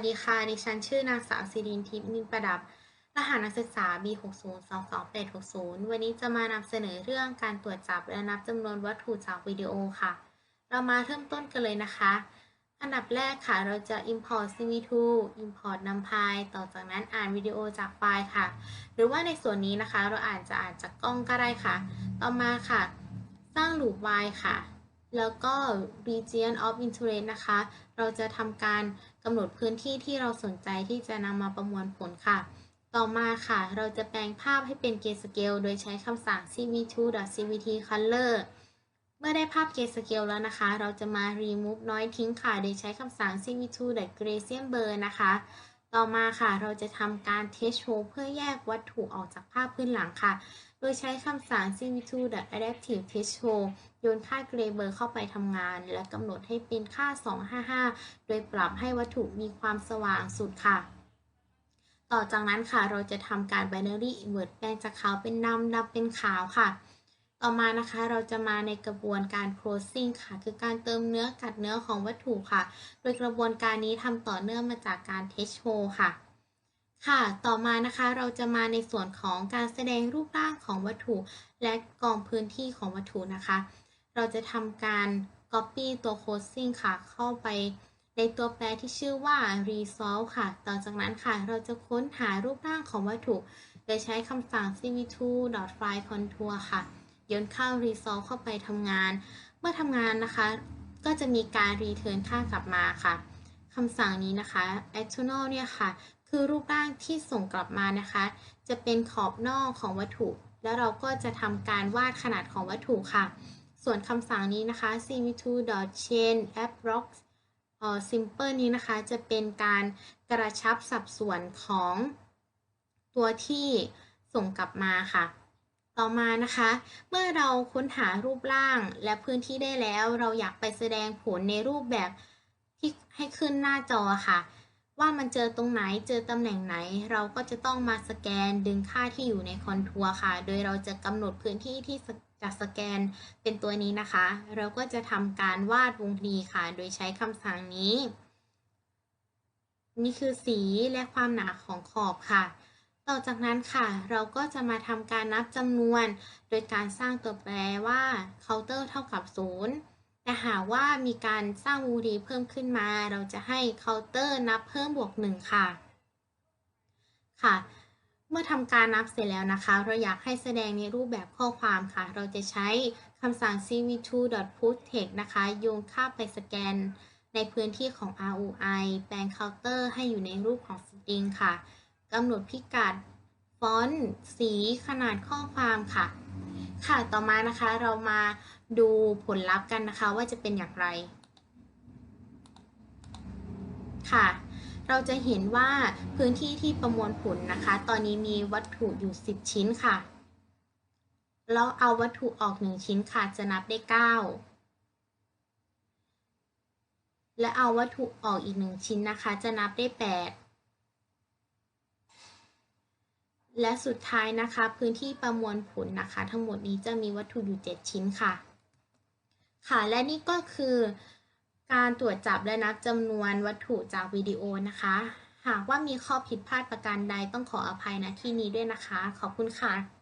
วัสดีค่ะ ดิฉันชื่อนางสาวสิรินทิพย์นินประดับ รหัสนักศึกษา B6022860 วันนี้จะมานำเสนอเรื่องการตรวจจับและนับจำนวนวัตถุจากวิดีโอค่ะ เรามาเริ่มต้นกันเลยนะคะ อันดับแรกค่ะ เราจะ import cv2 import numpy ต่อจากนั้นอ่านวิดีโอจากไฟล์ค่ะ หรือว่าในส่วนนี้นะคะ เราอ่านจะอ่านจากกล้องก็ได้ค่ะ ต่อมาค่ะ สร้าง loop while ค่ะ แล้วก็ region of interest นะคะ เราจะทำการ กำหนดพื้นที่ที่เราสนใจที่จะนำมาประมวลผลค่ะ ต่อมาค่ะ เราจะแปลงภาพให้เป็น grayscale โดยใช้คำสั่ง cv2.cvt color เมื่อได้ภาพ grayscale แล้วนะคะ เราจะมา remove น้อยทิ้งค่ะ โดยใช้คำสั่ง cv2.gradient blur นะคะ ต่อมาค่ะ เราจะทำการ test show เพื่อแยกวัตถุออกจากภาพพื้นหลังค่ะ โดยใช้คำสั่ง cv2.adaptive test show โยนค่า gray blur เข้าไปทำงาน และกำหนดให้เป็นค่า 255 โดยปรับให้วัตถุมีความสว่างสุดค่ะ ต่อจากนั้นค่ะ เราจะทำการ binary invert แปลงจากขาวเป็นดำดำเป็นขาวค่ะ ต่อมานะคะเราจะมาในกระบวนการ crossing ค่ะ คือการเติมเนื้อกัดเนื้อของวัตถุค่ะ โดยกระบวนการนี้ทำต่อเนื่องมาจากการ test show ค่ะ ค่ะ ต่อมานะคะเราจะมาในส่วนของการแสดงรูปร่างของวัตถุ และกองพื้นที่ของวัตถุนะคะ เราจะทำการ copy ตัว crossing ค่ะ เข้าไปในตัวแปรที่ชื่อว่า resolve ค่ะ ต่อจากนั้นค่ะ เราจะค้นหารูปร่างของวัตถุ โดยใช้คำสั่ง cv2.file contour ค่ะ โยนเข้า resolve เข้าไปทำงาน เมื่อทำงานนะคะ ก็จะมีการ return ค่ากลับมาค่ะคำสั่งนี้นะคะ external เนี่ยค่ะ คือรูปร่างที่ส่งกลับมานะคะ จะเป็นขอบนอกของวัตถุ แล้วเราก็จะทำการวาดขนาดของวัตถุค่ะ ส่วนคำสั่งนี้นะคะ cv2.chain approx เอ่อ simple นี้นะคะ จะเป็นการกระชับสัดส่วนของตัวที่ส่งกลับมาค่ะ ต่อมานะคะ เมื่อเราค้นหารูปร่างและพื้นที่ได้แล้ว เราอยากไปแสดงผลในรูปแบบที่ให้ขึ้นหน้าจอค่ะ ว่ามันเจอตรงไหนเจอตำแหน่งไหน เราก็จะต้องมาสแกนดึงค่าที่อยู่ในคอนทัวร์ค่ะ โดยเราจะกำหนดพื้นที่ที่จะสแกนเป็นตัวนี้นะคะ เราก็จะทำการวาดวงรีค่ะ โดยใช้คำสั่งนี้ นี่คือสีและความหนาของขอบค่ะ ต่อจากนั้นค่ะ เราก็จะมาทำการนับจำนวน โดยการสร้างตัวแปรว่า counter เท่ากับ 0 แต่หากว่ามีการสร้างวงรีเพิ่มขึ้นมา เราจะให้ counter นับเพิ่มบวก 1 ค่ะ ค่ะ เมื่อทำการนับเสร็จแล้วนะคะ เราอยากให้แสดงในรูปแบบข้อความค่ะ เราจะใช้คำสั่ง cv2.putText นะคะโยนค่าไปสแกนในพื้นที่ของ ROI แปลง counter ให้อยู่ในรูปของ string ค่ะ กำหนดพิกัด ฟอนต์สีขนาดข้อความค่ะ ค่ะต่อมานะคะเรามาดูผลลัพธ์กันนะคะว่าจะเป็นอย่างไร ค่ะ เราจะเห็นว่าพื้นที่ที่ประมวลผลนะคะ ตอนนี้มีวัตถุอยู่ 10 ชิ้นค่ะ แล้วเอาวัตถุออก 1 ชิ้นค่ะจะนับได้ 9และเอาวัตถุออกอีก1ชิ้นนะคะ จะนับได้ 8 และสุดท้ายนะคะ พื้นที่ประมวลผลนะคะ ทั้งหมดนี้จะมีวัตถุอยู่ 7 ชิ้นค่ะ ค่ะ และนี่ก็คือการตรวจจับและนับจำนวนวัตถุจากวิดีโอนะคะ หากว่ามีข้อผิดพลาดประการใดต้องขออภัยนะที่นี้ด้วยนะคะ ขอบคุณค่ะ